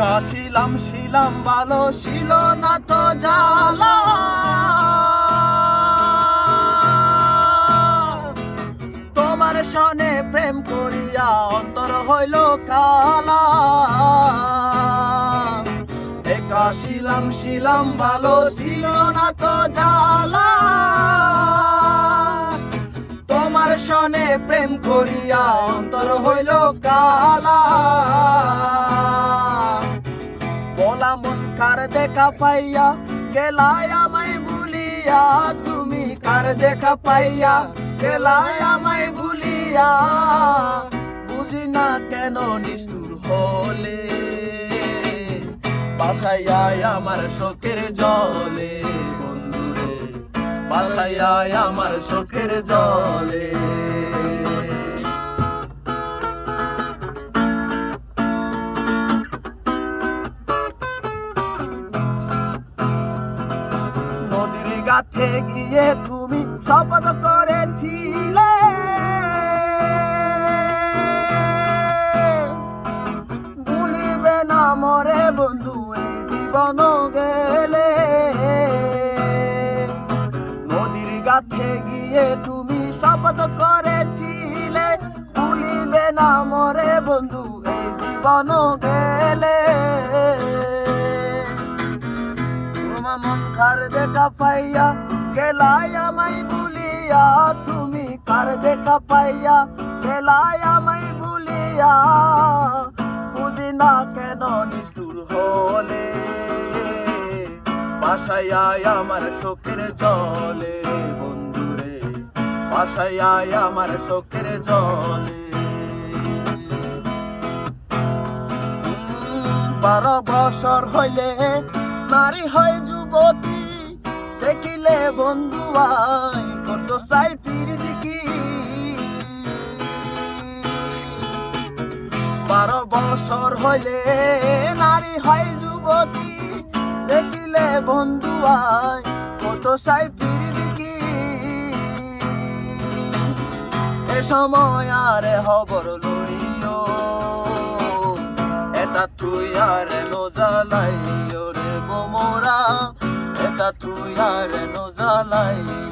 একা শিলাম শিলাম ভালো, ছিল না তো জ্বালা। তোমার সনে প্রেম করিয়া অন্তর হইল কালা। একা শিলাম শিলাম ভালো, ছিল না তো জ্বালা। তোমার সনে প্রেম করিয়া অন্তর হইল কালা। কার দেখা পাইয়া? গেলায় আমায় ভুলিয়া তুমি কার দেখা পাইয়া? গেলায় আমায় ভুলিয়া বুঝি না কেন নিষ্ঠুর হলে? বাসায় আমার শোকের জলে, বন্ধুরে। বাসায় আমার শোকের জলে। গাথে গিয়ে তুমি শপথ করেছিলে। ভুলিবে না মরে বন্ধু এই জীবন গেলে। নদীর গাথে গিয়ে তুমি শপথ করেছিলে। ভুলিবে না মরে বন্ধু এই জীবন গেলে। তোমার মন কার দেখা পাইয়া? গেলাই আমায় ভুলিয়া, তুমি কার দেখা পাইয়া? গেলাই আমায় ভুলিয়া, বুঝি না কেন নিষ্ঠুর হলে? বাসায় আমার শোকের জলে, বন্ধুরে। বাসায় আমার শোকের জলে। বারো বছর হইলে নারী হয় যুবতী দেখিলে বন্ধু আই কত সাই ফির দিকি। বারো বছর হইলে নারী হয় যুবতী দেখিলে বন্ধু আই কত সাই ফির দিকি। এ সময় আরে হবর লইও, এটা তুই আর নজালাইও রে বোমরা এটা তুই আর নজালাইও